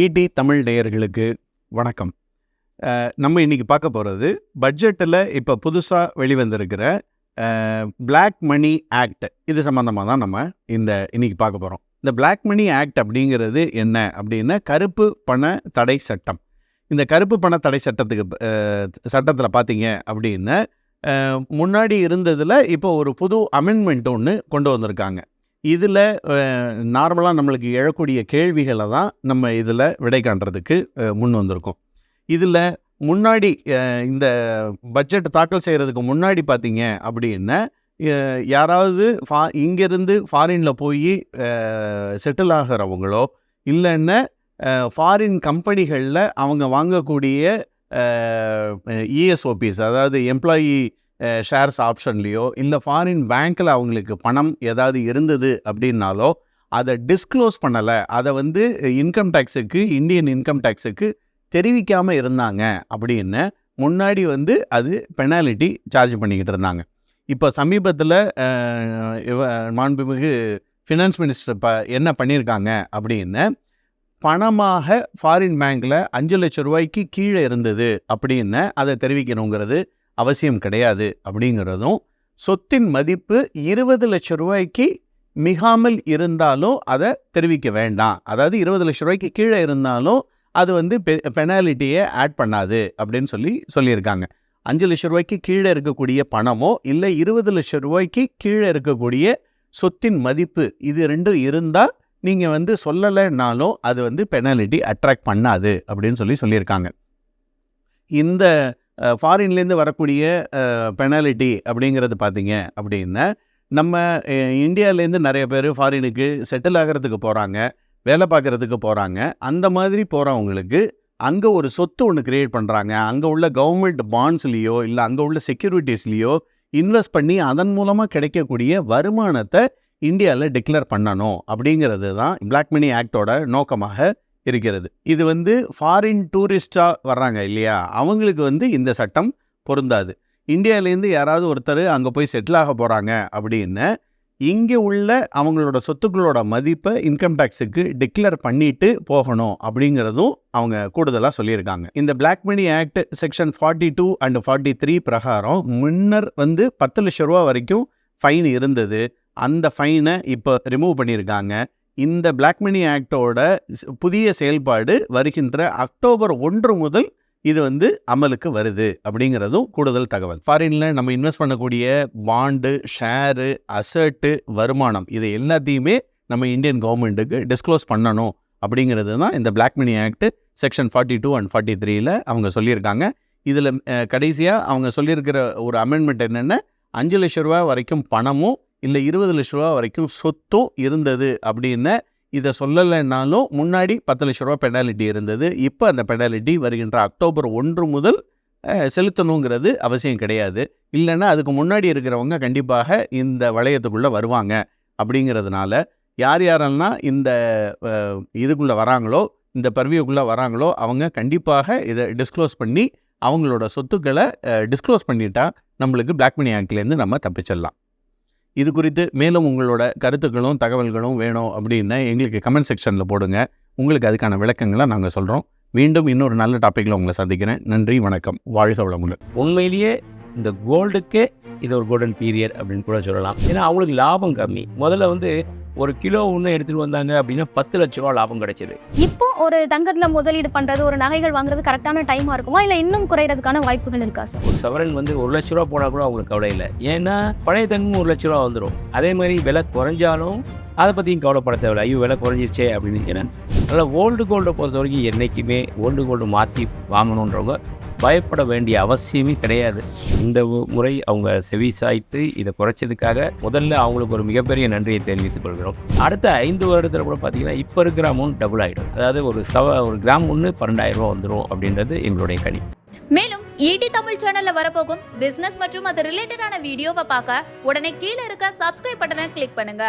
ED Tamil நேயர்களுக்கு வணக்கம். நம்ம இன்னைக்கு பார்க்க போகிறது பட்ஜெட்டில் இப்போ புதுசாக வெளிவந்திருக்கிற பிளாக் மணி ஆக்ட் இது சம்மந்தமாக தான் நம்ம இந்த இன்னைக்கு பார்க்க போகிறோம் இந்த பிளாக் மணி ஆக்ட் அப்படிங்கிறது என்ன அப்படின்னா கருப்பு பண தடை சட்டம். இந்த கருப்பு பண தடை சட்டத்துக்கு சட்டத்தில் பார்த்தீங்க அப்படின்னா முன்னாடி இருந்ததில் இப்போ ஒரு புது அமெண்ட்மெண்ட் ஒன்று கொண்டு வந்திருக்காங்க. இதில் நார்மலாக நம்மளுக்கு எழக்கூடிய கேள்விகளை தான் நம்ம இதில் விடை காண்றதுக்கு முன் வந்திருக்கோம். இதில் முன்னாடி இந்த பட்ஜெட் தாக்கல் செய்கிறதுக்கு முன்னாடி பார்த்தீங்க அப்படின்னா யாராவது ஃபா இங்கேருந்து ஃபாரினில் போய் செட்டில் ஆகிறவங்களோ இல்லைன்னா ஃபாரின் கம்பெனிகளில் அவங்க வாங்கக்கூடிய இஎஸ்ஓபிஸ் அதாவது எம்ப்ளாயி ஷேர்ஸ் ஆப்ஷன்லேயோ இல்லை ஃபாரின் பேங்க்கில் அவங்களுக்கு பணம் ஏதாவது இருந்தது அப்படின்னாலோ அதை டிஸ்க்ளோஸ் பண்ணலை. அதை வந்து இன்கம் டேக்ஸுக்கு இந்தியன் இன்கம் டேக்ஸுக்கு தெரிவிக்காமல் இருந்தாங்க அப்படின்னு முன்னாடி வந்து அது பெனாலிட்டி சார்ஜ் பண்ணிக்கிட்டு இருந்தாங்க. இப்போ சமீபத்தில் மாண்புமிகு ஃபினான்ஸ் மினிஸ்டர் ப என்ன பண்ணியிருக்காங்க அப்படின்னு பணமாக ஃபாரின் பேங்க்கில் அஞ்சு லட்ச ரூபாய்க்கு கீழே இருந்தது அப்படின்னு அதை தெரிவிக்கணுங்கிறது அவசியம் கிடையாது அப்படிங்கிறதும் சொத்தின் மதிப்பு இருபது லட்ச ரூபாய்க்கு மிகாமல் இருந்தாலும் அதை தெரிவிக்க வேண்டாம். அதாவது இருபது லட்ச ரூபாய்க்கு கீழே இருந்தாலும் அது வந்து பெ பெனாலிட்டியை ஆட் பண்ணாது அப்படின்னு சொல்லி சொல்லியிருக்காங்க. அஞ்சு லட்ச ரூபாய்க்கு கீழே இருக்கக்கூடிய பணமோ இல்லை இருபது லட்ச ரூபாய்க்கு கீழே இருக்கக்கூடிய சொத்தின் மதிப்பு இது ரெண்டும் இருந்தால் நீங்கள் வந்து சொல்லலைன்னாலும் அது வந்து பெனாலிட்டி அட்ராக்ட் பண்ணாது அப்படின்னு சொல்லி சொல்லியிருக்காங்க. இந்த ஃபாரின்லேருந்து வரக்கூடிய பெனாலிட்டி அப்படிங்கிறது பார்த்தீங்க அப்படின்னா நம்ம இந்தியாவிலேருந்து நிறைய பேர் ஃபாரினுக்கு செட்டில் ஆகிறதுக்கு போகிறாங்க வேலை பார்க்குறதுக்கு போகிறாங்க அந்த மாதிரி போகிறவங்களுக்கு அங்கே ஒரு சொத்து ஒன்று க்ரியேட் பண்ணுறாங்க அங்கே உள்ள கவர்மெண்ட் பாண்ட்ஸ்லேயோ இல்லை அங்கே உள்ள செக்யூரிட்டிஸ்லேயோ இன்வெஸ்ட் பண்ணி அதன் மூலமாக கிடைக்கக்கூடிய வருமானத்தை இந்தியாவில் டிக்ளேர் பண்ணணும் அப்படிங்கிறது தான் பிளாக் மணி ஆக்டோட நோக்கமாக இருக்கிறது. இது வந்து ஃபாரின் டூரிஸ்டாக வர்றாங்க இல்லையா? அவங்களுக்கு வந்து இந்த சட்டம் பொருந்தாது. இந்தியாவிலேருந்து யாராவது ஒருத்தர் அங்கே போய் செட்டில் ஆக போகிறாங்க அப்படின்னு இங்கே உள்ள அவங்களோட சொத்துக்களோட மதிப்பை இன்கம் டேக்ஸுக்கு டிக்ளேர் பண்ணிட்டு போகணும் அப்படிங்கிறதும் அவங்க கூடுதலாக சொல்லியிருக்காங்க. இந்த black money act section forty two and forty three பிரகாரம் முன்னர் வந்து பத்து லட்ச ரூபா வரைக்கும் ஃபைன் இருந்தது. அந்த ஃபைனை இப்போ ரிமூவ் பண்ணியிருக்காங்க. இந்த பிளாக் மணி ஆக்டோட புதிய செயல்பாடு வருகின்ற அக்டோபர் ஒன்று முதல் இது வந்து அமலுக்கு வருது அப்படிங்கிறதும் கூடுதல் தகவல். ஃபாரினில் நம்ம இன்வெஸ்ட் பண்ணக்கூடிய பாண்டு ஷேரு அசர்ட்டு வருமானம் இது எல்லாத்தையுமே நம்ம இந்தியன் கவர்மெண்ட்டுக்கு டிஸ்க்ளோஸ் பண்ணணும் அப்படிங்கிறது தான் இந்த black money act section forty two and forty த்ரீல அவங்க சொல்லியிருக்காங்க. இதில் கடைசியாக அவங்க சொல்லியிருக்கிற ஒரு அமெண்ட்மெண்ட் என்னென்ன அஞ்சு லட்ச ரூபா வரைக்கும் பணமும் இல்லை இருபது லட்ச ரூபா வரைக்கும் சொத்தும் இருந்தது அப்படின்னு இதை சொல்லலைன்னாலும் முன்னாடி பத்து லட்ச ரூபா பெனாலிட்டி இருந்தது. இப்போ அந்த பெனாலிட்டி வருகின்ற அக்டோபர் ஒன்று முதல் செலுத்தணுங்கிறது அவசியம் கிடையாது. இல்லைன்னா அதுக்கு முன்னாடி இருக்கிறவங்க கண்டிப்பாக இந்த வளையத்துக்குள்ளே வருவாங்க அப்படிங்கிறதுனால யார் யாரெல்லாம் இந்த இதுக்குள்ளே வராங்களோ இந்த பர்வியுக்குள்ளே வராங்களோ அவங்க கண்டிப்பாக இதை டிஸ்க்ளோஸ் பண்ணி அவங்களோட சொத்துக்களை டிஸ்க்ளோஸ் பண்ணிட்டா நம்மளுக்கு பிளாக் மணி ஆக்ட்லேருந்து நம்ம தப்பிச்சிடலாம். இது குறித்து மேலும் உங்களோட கருத்துக்களும் தகவல்களும் வேணும் அப்படின்னு எங்களுக்கு கமெண்ட் செக்ஷனில் போடுங்க. உங்களுக்கு அதுக்கான விளக்கங்களை நாங்கள் சொல்கிறோம் மீண்டும் இன்னொரு நல்ல டாப்பிக்கில் உங்களை சந்திக்கிறேன். நன்றி வணக்கம். வாழ்க வளமுடன். உண்மையிலேயே இந்த கோல்டுக்கே இது ஒரு கோல்டன் பீரியட் அப்படின்னு கூட சொல்லலாம். ஏன்னா அவங்களுக்கு லாபம் கம்மி. முதல்ல வந்து ஒரு கிலோ ஒன்று எடுத்துகிட்டு வந்தாங்க அப்படின்னா பத்து லட்ச ரூபா லாபம் கிடைச்சது. இப்போ ஒரு தங்கத்துல முதலீடு பண்றது ஒரு நகைகள் வாங்குறது கரெக்டான டைமா இருக்குமா? இல்ல இன்னும் குறையறதுக்கான வாய்ப்புகள் இருக்கா சார் ஒரு சவரன் வந்து ஒரு லட்ச ரூபா போனால் கூட அவங்களுக்கு கவலை இல்லை. ஏன்னா பழைய தங்கம் ஒரு லட்ச ரூபா வந்துடும் அதே மாதிரி விலை குறைஞ்சாலும் அதை பற்றியும் கவலைப்பட தேவையில்லை. ஐயோ விலை குறைஞ்சிருச்சே அப்படின்னு. ஏன்னா அதனால் ஓல்டு கோல்டை பொறுத்த வரைக்கும் என்றைக்குமே ஓல்டு கோல்டு மாற்றி வாங்கணுன்றவங்க பயப்பட வேண்டிய அவசியமே கிடையாது. இந்த முறை அவங்க செவி சாய்த்து இதை குறைச்சதுக்காக முதல்ல அவங்களுக்கு ஒரு மிகப்பெரிய நன்றியை தெரிவித்துக் கொள்கிறோம். அடுத்த ஐந்து வருடத்தில் கூட பார்த்தீங்கன்னா இப்போ இருக்கிற அமௌண்ட் டபுள் ஆகிடும் அதாவது ஒரு சவ ஒரு கிராம் ஒன்று பன்னெண்டாயிரம் ரூபா வந்துடும் அப்படின்றது எங்களுடைய கணி மேலும் ஈடி தமிழ் சேனல்ல வரப்போகும் பிசினஸ் மற்றும் அது ரிலேட்டடான வீடியோவை பார்க்க உடனே கீழே இருக்க சப்ஸ்கிரைப் பட்டனை கிளிக் பண்ணுங்க.